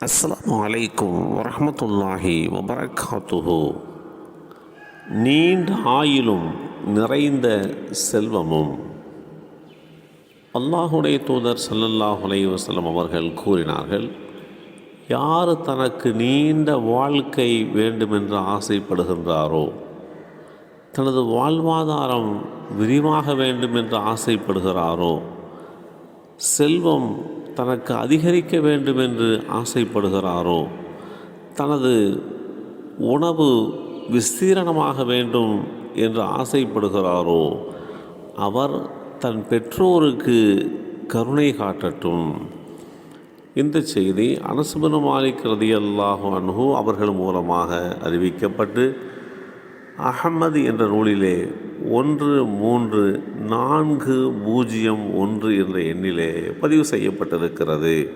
அஸ்லாம் வலைக்கும் வரமத்துல்லாஹி வபரகாத்துஹு. நீண்ட ஆயிலும் நிறைந்த செல்வமும் அல்லாஹுடைய தூதர் சல்லல்லாஹ் அலைஹி அவர்கள் கூறினார்கள் யார் தனக்கு நீண்ட வாழ்க்கை வேண்டுமென்று ஆசைப்படுகின்றாரோ தனது வாழ்வாதாரம் விரிவாக வேண்டும் என்று ஆசைப்படுகிறாரோ செல்வம் தனக்கு அதிகரிக்க வேண்டும் என்று ஆசைப்படுகிறாரோ? தனது உணவு விஸ்தீரணமாக வேண்டும் என்று ஆசைப்படுகிறாரோ? அவர் தன் பெற்றோருக்கு கருணை காட்டட்டும். இந்த செய்தி அனசுபன மாலிக் ரதியல்லாஹு அன்ஹு அவர்கள் மூலமாக அறிவிக்கப்பட்டு அகமது என்ற நூலிலே ஒன்று மூன்று நான்கு பூஜ்ஜியம் ஒன்று என்ற எண்ணிலே பதிவு செய்யப்பட்டிருக்கிறது.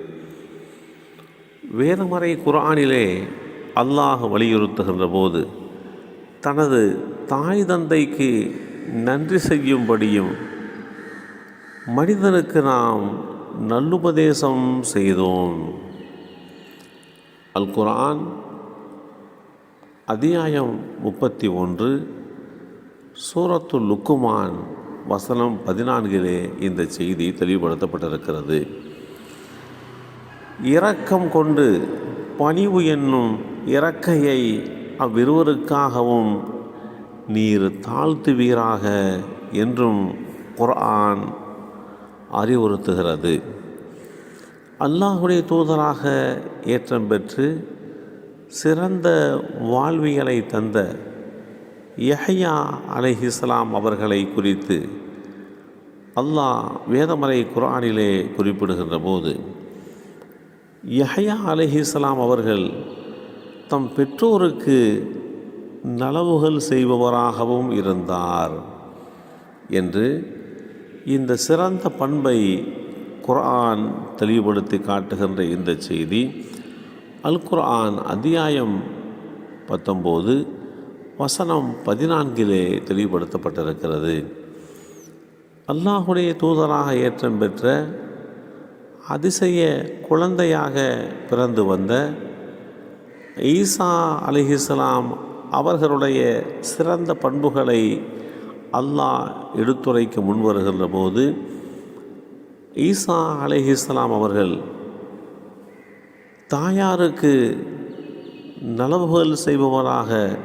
வேதமறை குரானிலே அல்லாஹ் வலியுறுத்துகின்ற போது தனது தாய் தந்தைக்கு நன்றி செய்யும்படியும் மனிதனுக்கு நாம் நல்லுபதேசம் செய்தோம். அல் குரான் அத்தியாயம் முப்பத்தி ஒன்று சூரத்து லுக்குமான் வசனம் பதினான்கிலே இந்த செய்தி தெளிவுபடுத்தப்பட்டிருக்கிறது. இரக்கம் கொண்டு பணிவு என்னும் இறக்கையை அவ்விருவருக்காகவும் நீர் தாழ்த்துவீராக என்றும் குர்ஆன் அறிவுறுத்துகிறது. அல்லாஹுடைய தூதராக ஏற்றம் பெற்று சிறந்த வாழ்வியலை தந்த யஹ்யா அலைஹிஸ்லாம் அவர்களை குறித்து அல்லாஹ் வேதமலை குரானிலே குறிப்பிடுகின்ற போது யஹ்யா அலைஹிஸ்லாம் அவர்கள் தம் பெற்றோருக்கு நலவுகள் செய்பவராகவும் இருந்தார் என்று இந்த சிறந்த பண்பை குர்ஆன் தெளிவுபடுத்தி காட்டுகின்ற இந்த செய்தி அல் குர்ஆன் அத்தியாயம் பத்தொம்போது வசனம் பதினான்கிலே தெளிவுபடுத்தப்பட்டிருக்கிறது. அல்லாஹுடைய தூதராக ஏற்றம் பெற்ற அதிசய குழந்தையாக பிறந்து வந்த ஈசா அலிஹிஸ்லாம் அவர்களுடைய சிறந்த பண்புகளை அல்லாஹ் எடுத்துரைக்க முன்வருகின்ற போது ஈசா அலிஹிஸ்லாம் அவர்கள் தாயாருக்கு நலவுகள் செய்பவராக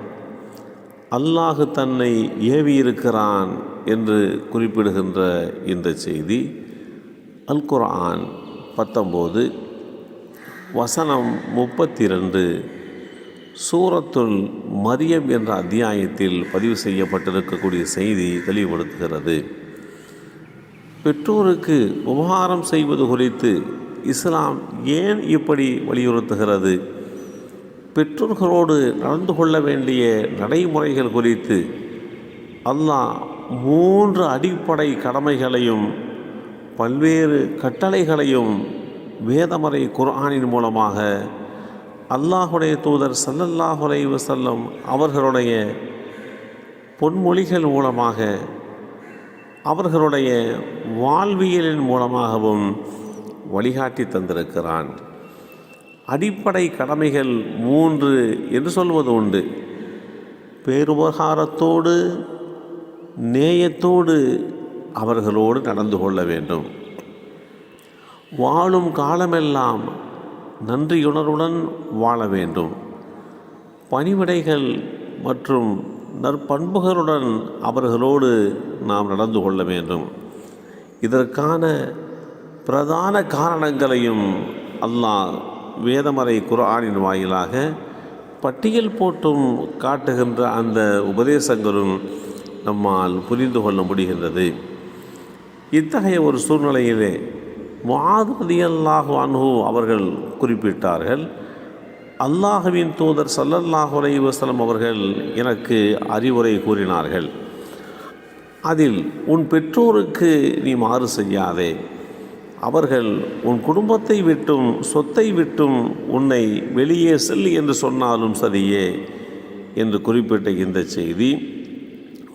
அல்லாஹு தன்னை ஏவியிருக்கிறான் என்று குறிப்பிடுகின்ற இந்த செய்தி அல் குர்ஆன் பத்தொம்போது வசனம் முப்பத்தி ரெண்டு சூரத்துல் மரியம் என்ற அத்தியாயத்தில் பதிவு செய்யப்பட்டிருக்கக்கூடிய செய்தி தெளிவுபடுத்துகிறது. பெற்றோருக்கு உபகாரம் செய்வது குறித்து இஸ்லாம் ஏன் இப்படி வலியுறுத்துகிறது? பெற்றோர்களோடு நடந்து கொள்ள வேண்டிய நடைமுறைகள் குறித்து அல்லாஹ் மூன்று அடிப்படை கடமைகளையும் பல்வேறு கட்டளைகளையும் வேதமறை குர்ஆனின் மூலமாக அல்லாஹுடைய தூதர் சல்லல்லாஹுலை வசல்லம் அவர்களுடைய பொன்மொழிகள் மூலமாக அவர்களுடைய வாழ்வியலின் மூலமாகவும் வழிகாட்டி தந்திருக்கிறான். அடிப்படை கடமைகள் மூன்று என்று சொல்வது உண்டு. பேருபகாரத்தோடு நேயத்தோடு அவர்களோடு நடந்து கொள்ள வேண்டும். வாழும் காலமெல்லாம் நன்றியுணர்வுடன் வாழ வேண்டும். பணிவிடைகள் மற்றும் நற்பண்புகளுடன் அவர்களோடு நாம் நடந்து கொள்ள வேண்டும். இதற்கான பிரதான காரணங்களையும் அல்லாஹ் வேதமறை குரானின் வாயிலாக பட்டியல் போட்டும் காட்டுகின்ற அந்த உபதேசங்களும் நம்மால் புரிந்து கொள்ள முடிகின்றது. இத்தகைய ஒரு சூழ்நிலையிலே முஆது அல்லாஹு அன்ஹு அவர்கள் குறிப்பிட்டார்கள் அல்லாஹுவின் தூதர் சல்லல்லாஹு அலைஹி அவர்கள் எனக்கு அறிவுரை கூறினார்கள். அதில் உன் பெற்றோருக்கு நீ மாறு செய்யாதே. அவர்கள் உன் குடும்பத்தை விட்டும் சொத்தை விட்டும் உன்னை வெளியே செல் என்று சொன்னாலும் சரியே என்று குறிப்பிட்ட இந்த செய்தி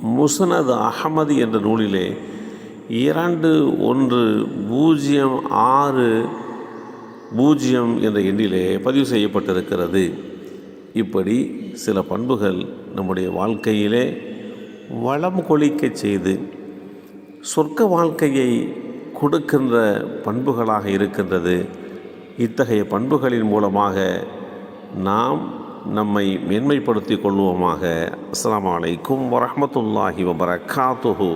முசனது அகமது என்ற நூலிலே இரண்டு ஒன்று பூஜ்ஜியம் ஆறு பூஜ்ஜியம் என்ற எண்ணிலே பதிவு செய்யப்பட்டிருக்கிறது. இப்படி சில பண்புகள் நம்முடைய வாழ்க்கையிலே வளம் கொளிக்கச் செய்து சொர்க்க வாழ்க்கையை கொடுக்கின்ற பண்புகளாக இருக்கின்றது. இத்தகைய பண்புகளின் மூலமாக நாம் நம்மை மேன்மைப்படுத்திக் கொள்வோமாக. அஸ்லாம் வலைக்கும் வரமத்துல்லாஹி வபரகாத்துஹு.